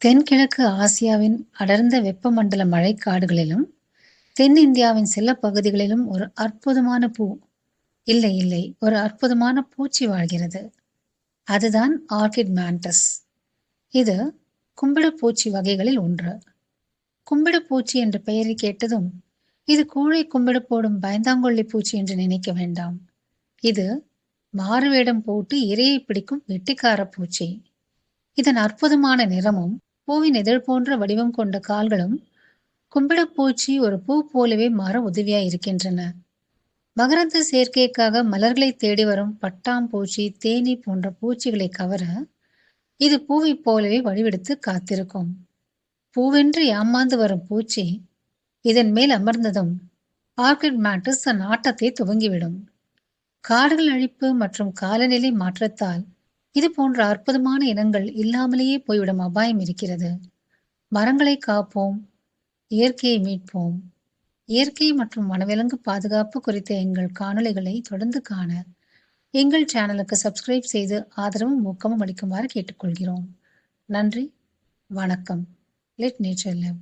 தென்கிழக்கு ஆசியாவின் அடர்ந்த வெப்பமண்டல மழைக்காடுகளிலும் தென்னிந்தியாவின் சில பகுதிகளிலும் ஒரு அற்புதமான பூ இல்லை இல்லை ஒரு அற்புதமான பூச்சி வாழ்கிறது. அதுதான் ஆர்கிட் மேண்டஸ். இது கும்பிடப்பூச்சி வகைகளில் ஒன்று. கும்பிடப்பூச்சி என்ற பெயரை கேட்டதும் இது கூழை கும்பிட போடும் பயந்தாங்கொள்ளி பூச்சி என்று நினைக்க வேண்டாம். இது மாறுவேடம் போட்டு இரையை பிடிக்கும் வெட்டிக்கார பூச்சி. இதன் அற்புதமான நிறமும் பூவின் எதிர் போன்ற வடிவம் கொண்ட கால்களும் கும்பிடப்பூச்சி ஒரு பூ போலவே மாற உதவியா இருக்கின்றன மகரந்த சேர்க்கைக்காக மலர்களை தேடி வரும் பட்டாம்பூச்சி தேனி போன்ற பூச்சிகளை கவர இது பூவை போலவே வடிவெடுத்து காத்திருக்கும். பூவென்று ஏமாந்து வரும் பூச்சி இதன் மேல் அமர்ந்ததும் ஆர்கிட் மேட்டஸ் தன் ஆட்டத்தை துவங்கிவிடும். காடுகள் அழிப்பு மற்றும் காலநிலை மாற்றத்தால் இது போன்ற அற்புதமான இனங்கள் இல்லாமலேயே போய்விடும் அபாயம் இருக்கிறது. மரங்களை காப்போம் இயற்கையை மீட்போம். இயற்கை மற்றும் வனவிலங்கு பாதுகாப்பு குறித்த எங்கள் காணொளிகளை தொடர்ந்து காண எங்கள் சேனலுக்கு சப்ஸ்கிரைப் செய்து ஆதரவும் ஊக்கமும் அளிக்குமாறு கேட்டுக்கொள்கிறோம். நன்றி வணக்கம். Let nature live